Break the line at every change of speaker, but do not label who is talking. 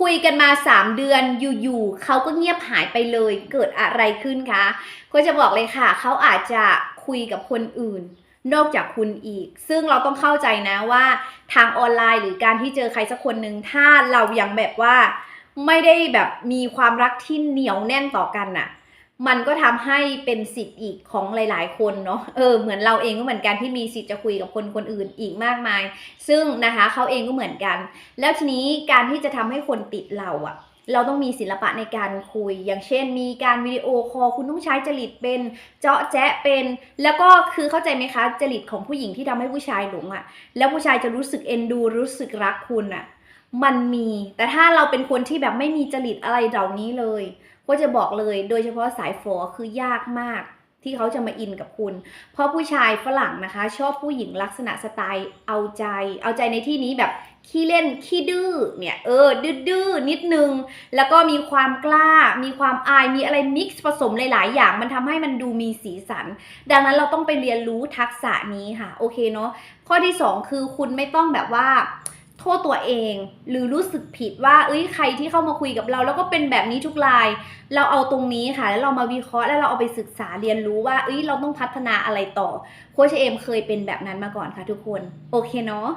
คุยกันมา 3 เดือนอยู่ๆเขาก็เงียบหายไปเลยเกิดอะไรขึ้นคะก็จะบอกเลยค่ะ เขาอาจจะคุยกับคนอื่น นอกจากคุณอีก ซึ่งเราต้องเข้าใจนะว่าทางออนไลน์หรือการที่เจอใครสักคนหนึ่งถ้าเรายังแบบว่า ไม่ได้แบบมีความรักที่เหนียวแน่นต่อกันน่ะ มันก็ทำให้เป็นสิทธิ์อีกของหลาย ๆ คนเนาะ เออ เหมือนเราเองก็เหมือนกันที่มีสิทธิ์จะคุยกับคนคนอื่นอีกมากมาย ซึ่งนะคะเขาเองก็เหมือนกัน แล้วทีนี้การที่จะทำให้คนติดเราอะเราต้องมีศิลปะในการคุย อย่างเช่น มีการวิดีโอคอลคุณต้องใช้จริตเป็น เจาะแจ๊ะเป็น แล้วก็คือเข้าใจไหมคะ จริตของผู้หญิงที่ทำให้ผู้ชายหลงอะแล้วผู้ชายจะรู้สึกเอ็นดูรู้สึกรักคุณอะมันมี แต่ถ้าเราเป็นคนที่แบบไม่มีจริตอะไรเหล่านี้เลย ก็จะบอกเลยโดยเฉพาะสายฝอคือยากมากที่เขาจะมาอินกับคุณ เพราะผู้ชายฝรั่งนะคะ ชอบผู้หญิงลักษณะสไตล์เอาใจ เอาใจในที่นี้แบบขี้เล่นขี้ดื้อเนี่ยเออดื้อๆนิดนึง แล้วก็มีความกล้า มีความอายมีอะไรมิกซ์ผสมหลายๆ อย่าง มันทำให้มันดูมีสีสัน ดังนั้นเราต้องไปเรียนรู้ทักษะนี้ค่ะ โอเคเนาะข้อที่ 2 คือคุณไม่ต้องแบบว่า โทษตัวเอง หรือรู้สึกผิดว่าเอ้ยใครที่เข้ามาคุยกับเรา แล้วก็เป็นแบบนี้ทุกราย เราเอาตรงนี้ค่ะ แล้วเรามาวิเคราะห์แล้วเราเอาไปศึกษาเรียนรู้ว่าเอ้ยเราต้องพัฒนาอะไรต่อโค้ชเอมเคยเป็นแบบนั้นมาก่อนค่ะทุกคนโอเคเนาะ